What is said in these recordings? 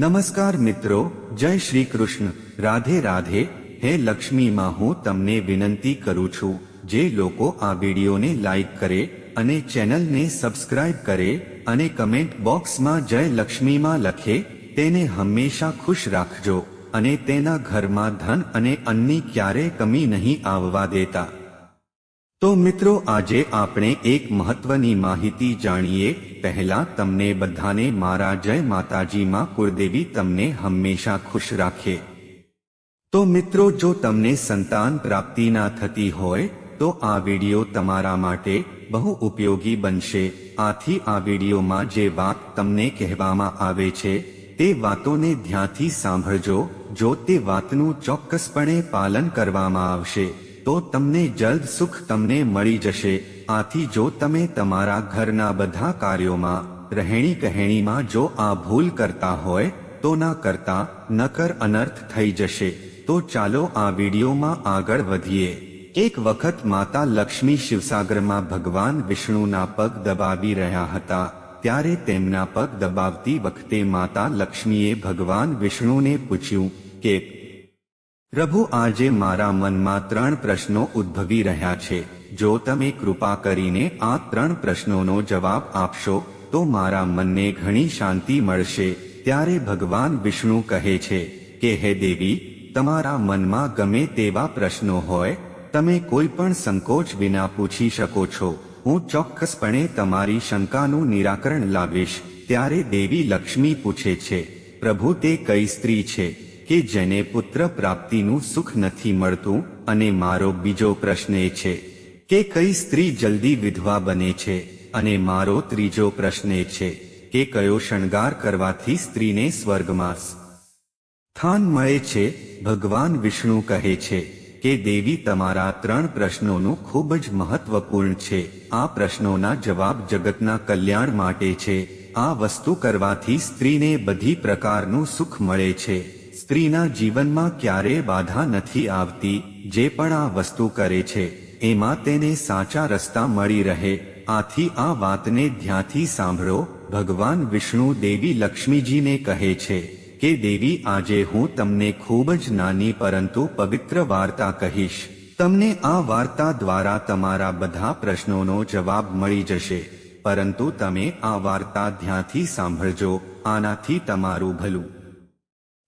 નમસ્કાર મિત્રો, જય શ્રી કૃષ્ણ. રાધે રાધે, હે લક્ષ્મીમાં હું તમને વિનંતી કરું છું, જે લોકો આ વિડીયોને લાઈક કરે અને ચેનલને સબસ્ક્રાઇબ કરે અને કમેન્ટ બોક્સમાં જય લક્ષ્મીમાં લખે, તેને હંમેશા ખુશ રાખજો અને તેના ઘરમાં ધન અને અન્ની ક્યારેય કમી નહીં આવવા દેતા. તો મિત્રો, આજે આપણે એક મહત્વની માહિતી જાણીએ. પહેલા તમને બધાને મારા જય માતાજીમાં કુળદેવી તમને હંમેશા ખુશ રાખે. તો મિત્રો, જો તમને સંતાન પ્રાપ્તિ ના થતી હોય, તો આ વિડિયો તમારા માટે બહુ ઉપયોગી બનશે. આથી આ વિડિયોમાં જે વાત તમને કહેવામાં આવે છે, તે વાતોને ધ્યાનથી સાંભળજો, જો તે વાતનું ચોક્કસપણે પાલન કરવામાં આવશે. તો તમને જલ્દ સુખ તમને મળી જશે. આથી જો તમે તમારા ઘરના બધા કાર્યોમાં રહેણી કહેણીમાં જો આ ભૂલ કરતા હોય, તો ના કરતા, નકર અનર્થ થઈ જશે. તો ચાલો આ વિડીયોમાં આગળ વધીએ. એક વખત માતા લક્ષ્મી શિવસાગરમાં ભગવાન વિષ્ણુના પગ દબાવી રહ્યા હતા. ત્યારે તેમના પગ દબાવતી વખતે માતા લક્ષ્મીએ ભગવાન વિષ્ણુને પૂછ્યું કે પ્રભુ આજે મારા મનમાં ત્રણ પ્રશ્નો ઉદ્ભવી રહ્યા છે. જો તમે કૃપા કરીને આ ત્રણ પ્રશ્નોનો જવાબ આપશો, તો મારા મનને ઘણી શાંતિ મળશે. ત્યારે ભગવાન વિષ્ણુ કહે છે કે, હે દેવી, તમારા મનમાં ગમે તેવા પ્રશ્નો હોય, તમે કોઈ પણ સંકોચ વિના પૂછી શકો છો. હું ચોક્કસપણે તમારી શંકાનું નિરાકરણ લાવીશ. ત્યારે દેવી લક્ષ્મી પૂછે છે, પ્રભુ, તે કઈ સ્ત્રી છે? કે જેને પુત્ર પ્રાપ્તિનું સુખ નથી મળતું અને મારો બીજો પ્રશ્ન એ છે કે કઈ સ્ત્રી જલ્દી વિધવા બને છે? અને મારો ત્રીજો પ્રશ્ન એ છે કે કયો શણગાર કરવાથી સ્ત્રીને સ્વર્ગમાં સ્થાન મળે છે, ભગવાન વિષ્ણુ કહે છે કે દેવી તમારા ત્રણ પ્રશ્નોનું ખૂબ જ મહત્વપૂર્ણ છે. આ પ્રશ્નોના જવાબ જગતના કલ્યાણ માટે છે. આ વસ્તુ કરવાથી સ્ત્રીને બધી પ્રકારનું સુખ મળે છે. સ્ત્રીના જીવનમાં ક્યારેય બાધા નથી આવતી, જે પણ આ વસ્તુ કરે છે, એમાં તેને સાચા રસ્તા મળી રહે. આથી આ વાતને ધ્યાથી સાંભળો, ભગવાન વિષ્ણુ દેવી લક્ષ્મીજીને કહે છે કે, દેવી, આજે હું તમને ખૂબ જ નાની પરંતુ પવિત્ર વાર્તા કહીશ. તમને આ વાર્તા દ્વારા તમારા બધા પ્રશ્નોનો જવાબ મળી જશે. પરંતુ તમે આ વાર્તા ધ્યાનથી સાંભળજો, આનાથી તમારું ભલું.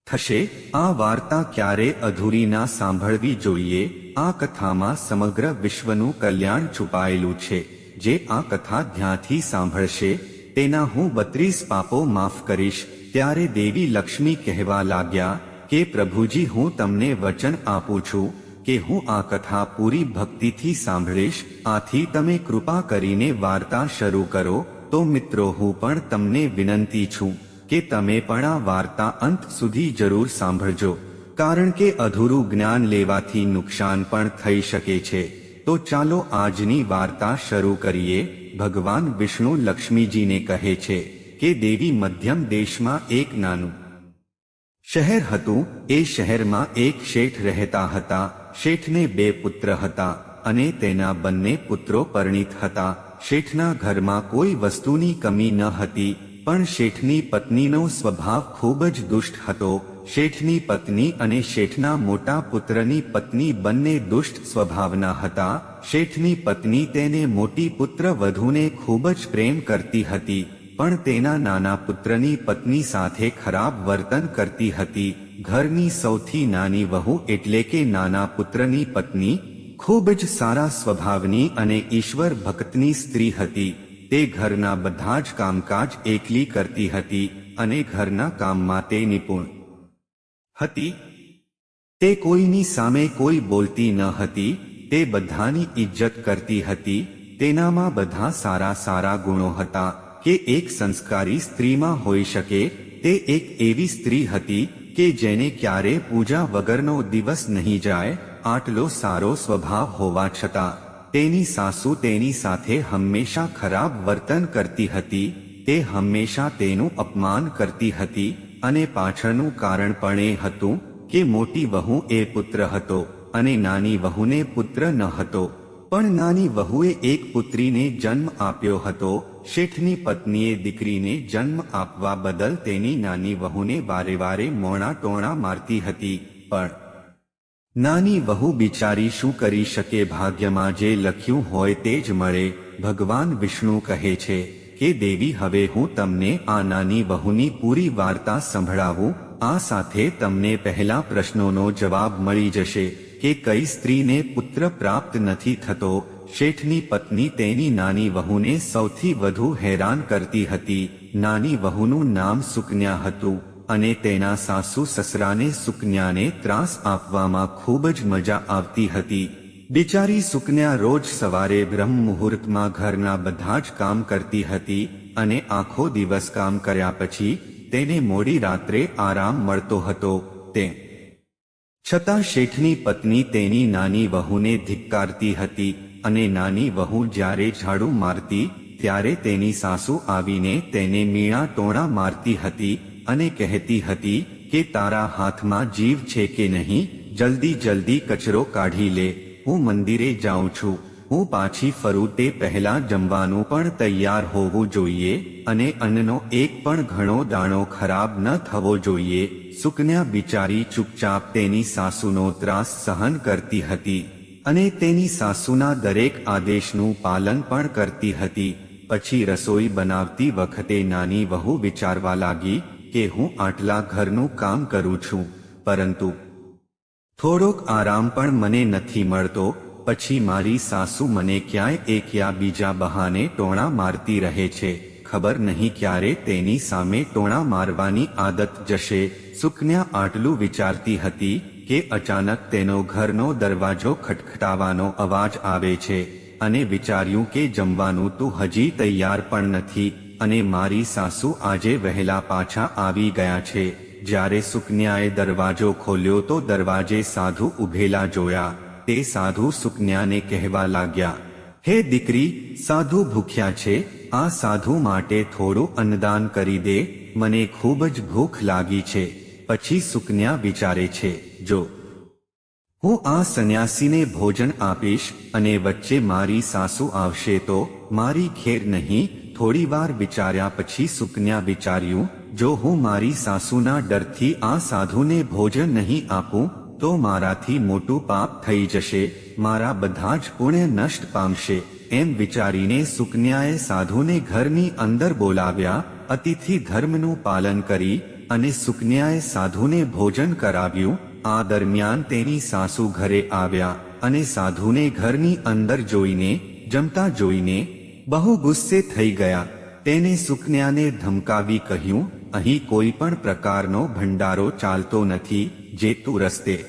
થશે? આ વાર્તા ક્યારે અધૂરી ના સાંભળવી જોઈએ? આ કથામાં સમગ્ર વિશ્વનું કલ્યાણ છુપાયેલું છે. જે આ કથા ધ્યાનથી સાંભળશે, તેના હું બત્રીસ પાપો માફ કરીશ. ત્યારે દેવી લક્ષ્મી કહેવા લાગ્યા કે, પ્રભુજી, હું તમને વચન આપું છું કે હું આ કથા પૂરી ભક્તિથી સાંભળીશ. આથી તમે કૃપા કરીને વાર્તા શરૂ કરો. તો મિત્રો, હું પણ તમને વિનંતી છું. કે તમે પણ આ વાર્તા અંત સુધી જરૂર સાંભળજો. કારણ કે અધૂરું જ્ઞાન લેવાથી નુકસાન પણ થઈ શકે છે. તો ચાલો આજની વાર્તા શરૂ કરીએ. ભગવાન વિષ્ણુ લક્ષ્મીજીને કહે છે કે દેવી મધ્યમ દેશમાં એક નાનું શહેર હતું. એ શહેરમાં એક શેઠ રહેતા હતા. શેઠને બે પુત્ર હતા અને તેના બંને પુત્રો પરિણીત હતા. શેઠના ઘરમાં કોઈ વસ્તુની કમી ન હતી. પણ શેઠની પત્નીનો સ્વભાવ ખૂબ જ દુષ્ટ હતો. શેઠની પત્ની અને શેઠના મોટા પુત્રની પત્ની બંને દુષ્ટ સ્વભાવના હતા. શેઠની પત્ની તેને મોટી પુત્ર વધુને ખૂબ જ પ્રેમ કરતી હતી, પણ તેના નાના પુત્રની પત્ની સાથે ખરાબ વર્તન કરતી હતી. ઘરની સૌથી નાની વહુ એટલે કે નાના પુત્રની પત્ની ખૂબ જ સારા સ્વભાવની અને ઈશ્વર ભક્તની સ્ત્રી હતી. તે ઘરના બધા જ કામકાજ એકલી કરતી હતી અને ઘરના કામમાં તે નિપુણ હતી. તે કોઈની સામે કોઈ બોલતી ન હતી, તે બધાની ઇજ્જત કરતી હતી, તેનામાં બધા સારા સારા ગુણો હતા કે એક સંસ્કારી સ્ત્રીમાં હોઈ શકે, તે એક એવી સ્ત્રી હતી કે જેને ક્યારે પૂજા વગરનો દિવસ નહીં જાય, આટલો સારો સ્વભાવ હોવા છતાં. તેની સાસુ તેની સાથે હંમેશા ખરાબ વર્તન કરતી હતી, તે હંમેશા તેનું અપમાન કરતી હતી અને પાછળનું કારણ પણ એ હતું કે મોટી વહુ એ પુત્ર હતો અને નાની વહુને પુત્ર ન હતો. પણ નાની વહુએ એક પુત્રીને જન્મ આપ્યો હતો, શેઠની પત્નીએ દીકરીને જન્મ આપવા બદલ તેની નાની વહુને વારે વારે મોણા ટોણા મારતી હતી, પણ નાની વહુ બિચારી શું કરી શકે ભાગ્યમાં જે લખ્યું હોય તે જ મળે. ભગવાન વિષ્ણુ કહે છે કે, દેવી, હવે હું તમને આ નાની વહુની પૂરી વાર્તા સંભળાવું. આ સાથે તમને પહેલા પ્રશ્નોનો જવાબ મળી જશે કે કઈ સ્ત્રીને પુત્ર પ્રાપ્ત નથી થતો. શેઠની પત્ની તેની નાની વહુને સૌથી વધુ હેરાન કરતી હતી. નાની વહુનું નામ સુકન્યા હતું. અને તેના સાસુ સસરાને સુકન્યાને ત્રાસ આપવામાં ખૂબ જ મજા આવતી હતી. બિચારી સુકન્યા રોજ સવારે બ્રહ્મ મુહૂર્તમાં ઘરના બધા જ કામ કરતી હતી અને આખો દિવસ કામ કર્યા પછી તેને મોડી રાત્રે આરામ મળતો હતો. તે છતાં શેઠની પત્ની તેની નાની વહુને ધિક્કારતી હતી અને નાની વહુ જ્યારે ઝાડુ મારતી, ત્યારે તેની સાસુ આવીને તેને મીણા ટોણા મારતી હતી અને કહેતી હતી કે તારા હાથમાં જીવ છે કે નહીં, જલ્દી જલ્દી કચરો કાઢી લે. હું મંદિરે જાઉં છું. હું પાછી ફરું તે પહેલા જમવાનું પણ તૈયાર હોવું જોઈએ અને અન્નનો એક પણ ઘણો દાણો ખરાબ ન થવો જોઈએ. સુકન્યા બિચારી ચૂપચાપ તેની સાસુનો ત્રાસ સહન કરતી હતી અને તેની સાસુના દરેક આદેશનું પાલન પણ કરતી હતી. પછી રસોઈ બનાવતી વખતે નાની વહુ વિચારવા લાગી કે હું આટલા ઘરનું કામ કરું છું, પરંતુ થોડોક આરામ પણ મને નથી મળતો, પછી મારી સાસુ મને ક્યાંય એક યા બીજા બહાને ટોણા મારતી રહે છે, ખબર નહીં ક્યારે તેની સામે ટોણા મારવાની આદત જશે, સુકન્યા આટલું વિચારતી હતી કે અચાનક તેનો ઘરનો દરવાજો ખટખટાવાનો અવાજ આવે છે, અને વિચાર્યું કે જમવાનું તો હજી તૈયાર પણ નથી અને મારી સાસુ આજે વહેલા પાછા આવી ગયા છે. જ્યારે સુકન્યાએ દરવાજો ખોલ્યો તો દરવાજે સાધુ ઉભેલા જોયા. તે સાધુ સુકન્યાને કહેવા લાગ્યા, હે દીકરી, સાધુ ભૂખ્યા છે. આ સાધુ માટે થોડું અન્નદાન કરી દે. મને ખૂબ જ ભૂખ લાગી છે. પછી સુકન્યા વિચારે છે, જો, હું આ સંન્યાસીને ભોજન આપીશ અને વચ્ચે મારી સાસુ આવશે તો મારી ખેર નહીં થોડીવાર વિચાર્યા પછી સુકન્યા વિચાર્યું, જો હું મારી સાસુના ડરથી આ સાધુને ભોજન નહીં આપું, તો મારાથી મોટું પાપ થઈ જશે, મારા બધા જ પુણ્ય નષ્ટ પામશે. એમ વિચારીને સુકન્યાએ સાધુને ઘરની અંદર બોલાવ્યા, અતિથિ ધર્મનું પાલન કરી, અને સુકન્યાએ સાધુને ભોજન કરાવ્યું. આ દરમિયાન તેની સાસુ ઘરે આવ્યા, અને સાધુને ઘરની અંદર જોઈને, જમતા જોઈને બહુ ગુસ્સે થઈ ગયા. તેને સુકન્યાને ધમકાવી કહ્યું, અહીં કોઈ પણ પ્રકારનો ભંડારો ચાલતો નથી, જે તું રસ્તે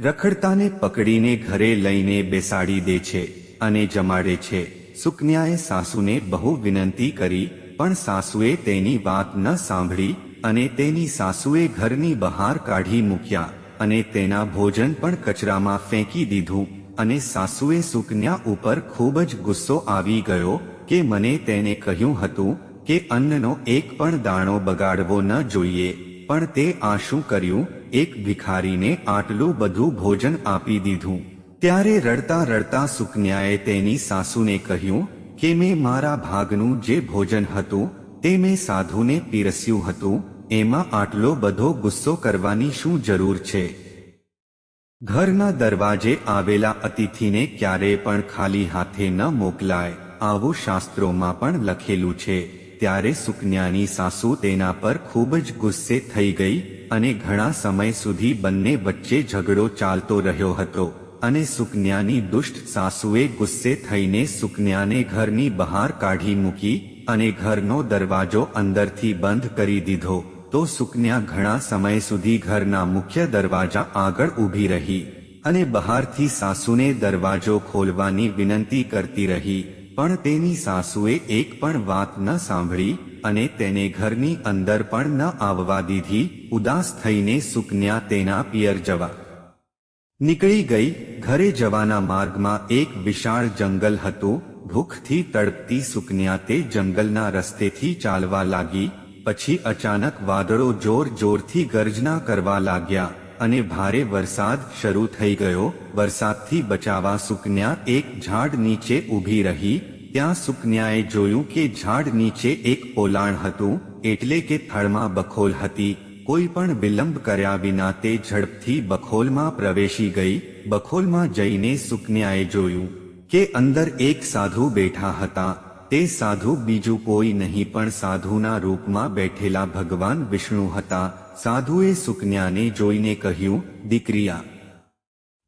રખડતાને પકડીને ઘરે લઈને બેસાડી દે છે અને જમાડે છે. સુકન્યાએ સાસુને બહુ વિનંતી કરી, પણ સાસુએ તેની વાત ન સાંભળી અને તેની સાસુએ ઘરની બહાર કાઢી મૂક્યા અને તેના ભોજન પણ કચરામાં ફેંકી દીધું. અને સાસુએ સુકન્યા ઉપર ખૂબ જ ગુસ્સો આવી ગયો કે મને તેને કહ્યું હતું કે અન્નનો એક પણ દાણો બગાડવો ન જોઈએ, પણ તે આ શું કર્યું? એક ભિખારીને આટલું બધું ભોજન આપી દીધું. ત્યારે રડતા રડતા સુકન્યાએ તેની સાસુને કહ્યું કે મેં મારા ભાગનું જે ભોજન હતું તે મેં સાધુને પીરસ્યું હતું, એમાં આટલો બધો ગુસ્સો કરવાની શું જરૂર છે? ઘરના દરવાજે આવેલા અતિથિને ક્યારેય પણ ખાલી હાથે ન મોકલાય. આવું શાસ્ત્રોમાં પણ લખેલું છે, ત્યારે સુકન્યાની સાસુ તેના પર ખૂબ જ ગુસ્સે થઈ ગઈ અને ઘણા સમય સુધી બંને વચ્ચે ઝઘડો ચાલતો રહ્યો હતો. અને સુકન્યાની દુષ્ટ સાસુએ ગુસ્સે થઈને સુકન્યાને ઘરની બહાર કાઢી મૂકી અને ઘરનો દરવાજો અંદરથી બંધ કરી દીધો. તો સુકન્યા ઘણા સમય સુધી ઘરના મુખ્ય દરવાજા આગળ ઊભી રહી અને બહારથી સાસુને દરવાજો ખોલવાની વિનંતી કરતી રહી, પણ તેની સાસુએ એક પણ વાત ન સાંભળી અને તેને ઘરની અંદર પણ ન આવવા દીધી, ઉદાસ થઈને સુકન્યા તેના પિયર જવા નીકળી ગઈ. ઘરે જવાના માર્ગમાં એક વિશાળ જંગલ હતું, ભૂખથી તડપતી સુકન્યા તે જંગલના રસ્તેથી ચાલવા લાગી પછી અચાનક વાદળો જોર જોરથી ગર્જના કરવા લાગ્યા અને ભારે વરસાદ શરૂ થઈ ગયો. વરસાદથી બચાવવા સુકન્યા એક ઝાડ નીચે ઊભી રહી. ત્યાં સુકન્યાએ જોયું કે ઝાડ નીચે એક પોલાણ હતું, એટલે કે થળમાં બખોલ હતી. કોઈ પણ વિલંબ કર્યા વિના તે ઝડપથી બખોલમાં પ્રવેશી ગઈ. બખોલમાં જઈને સુકન્યાએ જોયું કે અંદર એક સાધુ બેઠા હતા. તે સાધુ બીજું કોઈ નહીં, પણ સાધુના રૂપમાં બેઠેલા ભગવાન વિષ્ણુ હતા. સાધુએ સુકન્યાને જોઈને કહ્યું, દીકરીયા,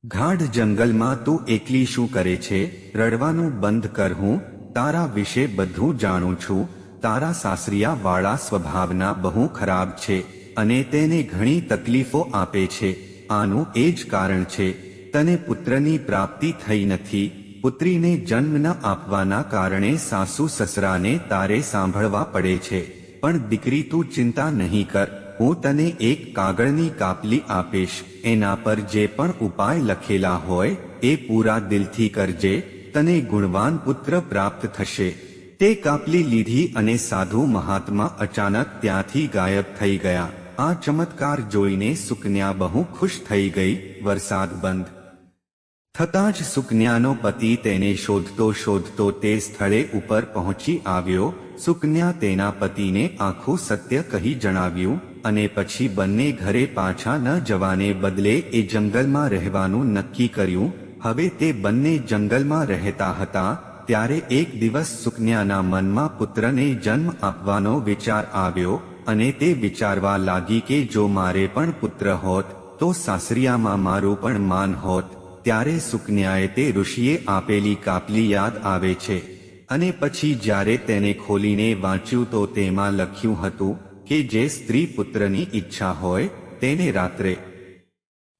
ગાઢ જંગલમાં તું એકલી શું કરે છે? રડવાનું બંધ કર હું. તારા વિશે બધું જાણું છું. તારા સાસરિયા વાળા સ્વભાવના બહુ ખરાબ છે અને તેને ઘણી તકલીફો આપે છે. આનું એ જ કારણ છે. તને પુત્રની પ્રાપ્તિ થઈ નથી. પુત્રીને જન્મ ન આપવાના કારણે સાસુ સસરાને તારે સાંભળવા પડે છે. પણ દીકરી તું ચિંતા નહીં કર. હું તને એક કાગળની કાપલી આપીશ. એના પર જે પણ ઉપાય લખેલા હોય, એ પૂરા દિલથી કરજે. તને ગુણવાન પુત્ર પ્રાપ્ત થશે. તે કાપલી લીધી અને સાધુ મહાત્મા અચાનક ત્યાંથી ગાયબ થઈ ગયા. આ ચમત્કાર જોઈને સુકન્યા બહુ ખુશ થઈ ગઈ. વરસાદ બંધ. થતાં જ સુકન્યાનો પતિ તેને શોધતો શોધતો તે સ્થળે ઉપર પહોંચી આવ્યો. સુકન્યા તેના પતિને આખું સત્ય કહી જણાવ્યું અને પછી બંને ઘરે પાછા ન જવાને બદલે એ જંગલમાં રહેવાનું નક્કી કર્યું. હવે તે બંને જંગલમાં રહેતા હતા, ત્યારે એક દિવસ સુકન્યાના મનમાં પુત્રને જન્મ આપવાનો વિચાર આવ્યો અને તે વિચારવા લાગી કે જો મારે પણ પુત્ર હોત, તો સાસરિયામાં મારું પણ માન હોત. ત્યારે સુકન્યાએ તે ઋષિએ આપેલી કાપલી યાદ આવે છે. અને પછી જ્યારે તેને ખોલીને વાંચ્યું તો તેમાં લખ્યું હતું કે જે સ્ત્રી પુત્રની ઈચ્છા હોય તેને રાત્રે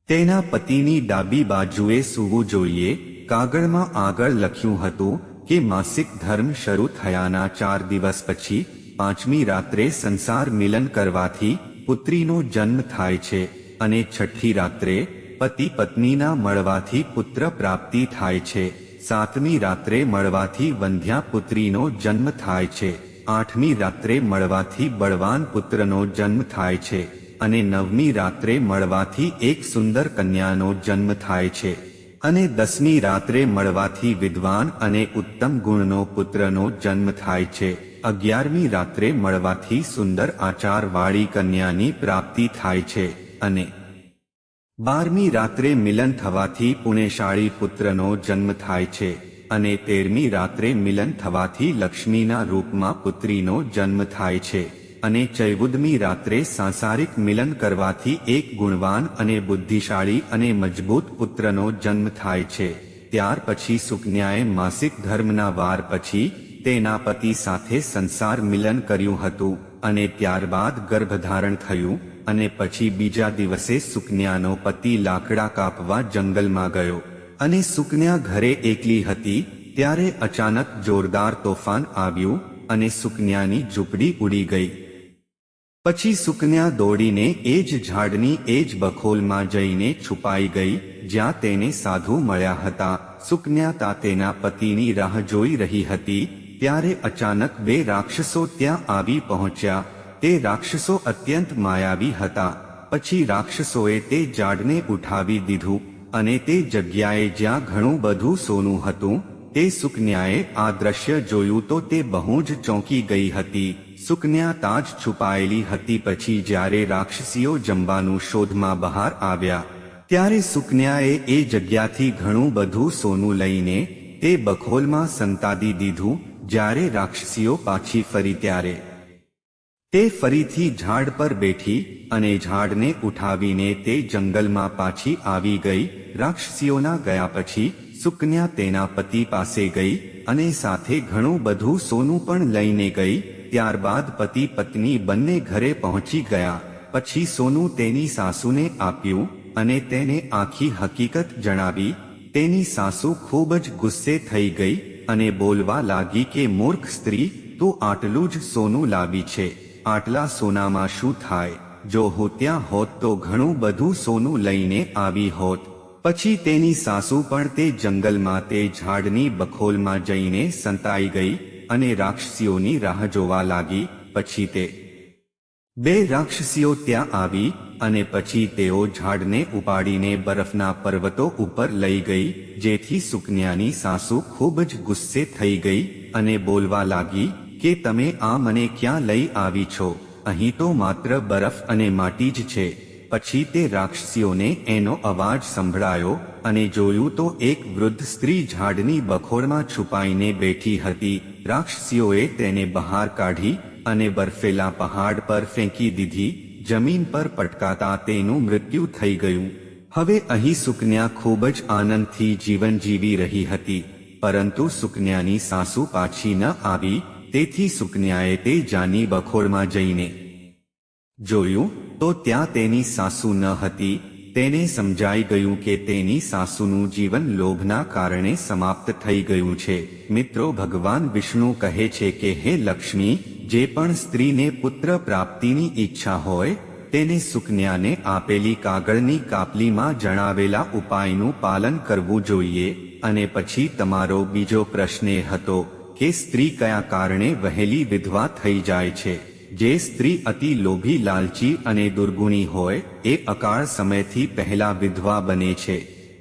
તેના પતિની ડાબી બાજુએ સૂવું જોઈએ. કાગળમાં આગળ લખ્યું હતું કે માસિક ધર્મ શરૂ થયાના ચાર દિવસ પછી પાંચમી રાત્રે સંસાર મિલન કરવાથી પુત્રીનો જન્મ થાય છે અને છઠ્ઠી રાત્રે પતિ પત્નીના મળવાથી પુત્ર પ્રાપ્તિ થાય છે. સાતમી રાત્રે મળવાથી વંધ્યા પુત્રીનો જન્મ થાય છે. આઠમી રાત્રે મળવાથી બળવાન પુત્રનો જન્મ થાય છે. અને નવમી રાત્રે મળવાથી એક સુંદર કન્યાનો જન્મ થાય છે. અને દસમી રાત્રે મળવાથી વિદ્વાન અને ઉત્તમ ગુણનો પુત્રનો જન્મ થાય છે. અગિયારમી રાત્રે મળવાથી સુંદર આચારવાળી કન્યાની પ્રાપ્તિ થાય છે. અને બારમી રાત્રે મિલન થવાથી પુણેશાળી પુત્રનો જન્મ થાય છે અને તેરમી રાત્રે મિલન થવાથી લક્ષ્મીના રૂપમાં પુત્રીનો જન્મ થાય છે અને ચૌદમી રાત્રે સાંસારિક મિલન કરવાથી એક ગુણવાન અને બુદ્ધિશાળી અને મજબૂત પુત્રનો જન્મ થાય છે. ત્યાર પછી સુકન્યાએ માસિક ધર્મના વાર પછી તેના પતિ સાથે સંસાર મિલન કર્યું હતું અને ત્યારબાદ ગર્ભધારણ થયું અને પછી બીજા દિવસે સુકન્યાનો પતિ લાકડા કાપવા જંગલમાં ગયો. અને સુકન્યા ઘરે એકલી હતી, ત્યારે અચાનક જોરદાર તોફાન આવ્યું અને સુકન્યાની ઝૂંપડી ઉડી ગઈ. પછી સુકન્યા દોડીને એ જ ઝાડની એ જ બખોલમાં જઈને છુપાઈ ગઈ, જ્યાં તેને સાધુ મળ્યા હતા. સુકન્યા તા તેના પતિની રાહ જોઈ રહી હતી, ત્યારે અચાનક બે રાક્ષસો ત્યાં આવી પહોંચ્યા. તે રાક્ષસો અત્યંત માયાવી હતા. પછી રાક્ષસોએ તે ઝાડને ઉઠાવી દીધું અને તે જગ્યાએ જ્યાં ઘણું બધું સોનું હતું, તે સુકન્યાએ આ દ્રશ્ય જોયું તો તે બહુ જ ચોંકી ગઈ હતી. સુકન્યા તાજ છુપાયેલી હતી પછી જ્યારે રાક્ષસીઓ જમવાનું શોધમાં બહાર આવ્યા, ત્યારે સુકન્યાએ એ જગ્યાથી ઘણું બધું સોનું લઈને તે બખોલમાં સંતાદી દીધું, જ્યારે રાક્ષસીઓ પાછી ફરી ત્યારે તે ફરીથી ઝાડ પર બેઠી અને ઝાડને ઉઠાવીને તે જંગલમાં પાછી આવી ગઈ. રાક્ષસીઓના ગયા પછી સુકન્યા તેના પતિ પાસે ગઈ અને સાથે ઘણું બધું સોનું પણ લઈને ગઈ. ત્યારબાદ પતિ પત્ની બંને ઘરે પહોંચી ગયા. પછી સોનું તેની સાસુને આપ્યું અને તેને આખી હકીકત જણાવી. તેની સાસુ ખૂબ જ ગુસ્સે થઈ ગઈ અને બોલવા લાગી કે, મૂર્ખ સ્ત્રી, તું આટલું જ સોનું લાવી છે. આટલા સોનામાં શું થાય? જો હો ત્યાં હોત તો ઘણું બધું સોનું લઈને આવી હોત. પછી તેની સાસુ પણ તે જંગલમાં તે ઝાડની બખોલમાં જઈને સંતાઈ ગઈ અને રાક્ષસીઓની રાહ જોવા લાગી. પછી તે બે રાક્ષસીઓ ત્યાં આવી અને પછી તેઓ ઝાડને ઉપાડીને બરફના પર્વતો ઉપર લઈ ગઈ, જેથી સુકન્યાની સાસુ ખૂબ જ ગુસ્સે થઈ ગઈ અને બોલવા લાગી કે તમે આ મને ક્યાં લઈ આવી છો? અહીં તો માત્ર બરફ અને માટી જ છે. પછી તે રાક્ષસીઓને એનો અવાજ સંભળાયો અને જોયું તો એક વૃદ્ધ સ્ત્રી ઝાડની બખોરમાં છુપાઈને બેઠી હતી. રાક્ષસીઓએ તેને બહાર કાઢી અને બરફેલા પહાડ પર ફેંકી દીધી. જમીન પર પટકાતા તેનું મૃત્યુ થઈ ગયું. હવે અહીં સુકન્યા ખૂબ જ આનંદથી જીવન જીવી રહી હતી. પરંતુ સુકન્યાની સાસુ પાછી ન આવી. તેથી સુકન્યાએ તે જાની બખોળમાં જઈને જોયું, તો ત્યાં તેની સાસુ ન હતી. તેને સમજાઈ ગયું કે તેની સાસુનું જીવન લોભના કારણે સમાપ્ત થઈ ગયું છે. મિત્રો, ભગવાન વિષ્ણુ કહે છે કે, હે લક્ષ્મી, જે પણ સ્ત્રીને પુત્ર પ્રાપ્તિની ઈચ્છા હોય, તેને સુકન્યાને આપેલી કાગળની કાપલીમાં જણાવેલા ઉપાયનું પાલન કરવું જોઈએ. અને પછી તમારો બીજો પ્રશ્ન હતો કે સ્ત્રી કયા કારણે વહેલી વિધવા થઈ જાય છે? જે સ્ત્રી અતિ લોભી, લાલચી અને દુર્ગુણી હોય, એ અકાળ સમયથી પહેલા વિધવા બને છે.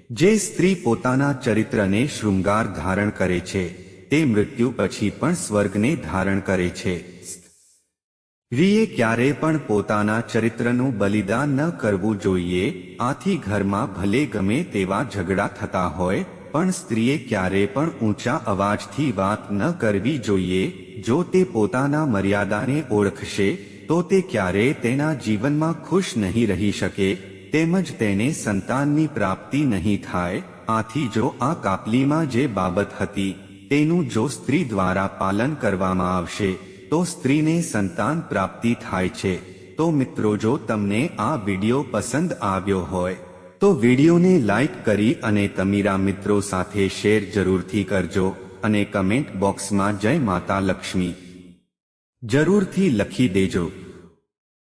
જે સ્ત્રી પોતાના ચરિત્રને શૃંગાર ધારણ કરે છે, તે મૃત્યુ પછી પણ સ્વર્ગને ધારણ કરે છે. સ્ત્રીએ ક્યારે પણ પોતાના ચરિત્રનું બલિદાન ન કરવું જોઈએ, આથી ઘરમાં ભલે ગમે તેવા ઝઘડા થતા હોય પણ સ્ત્રીએ ક્યારે પણ ઊંચા અવાજથી વાત ન કરવી જોઈએ. જો તે પોતાના મર્યાદાને ઓળખશે, તો તે ક્યારેય તેના જીવનમાં ખુશ નહીં રહી શકે, તેમજ તેને સંતાનની પ્રાપ્તિ નહીં થાય. આથી જો આ કાપલીમાં જે બાબત હતી, તેનું જો સ્ત્રી દ્વારા પાલન કરવામાં આવશે, તો સ્ત્રીને સંતાન પ્રાપ્તિ થાય છે. તો મિત્રો, જો તમને આ વિડિયો પસંદ આવ્યો હોય તો વિડિયોને લાઈક કરી અને તમારા મિત્રો સાથે શેર જરૂરથી કરજો અને કમેન્ટ બોક્સમાં જય માતા લક્ષ્મી. જરૂરથી લખી દેજો.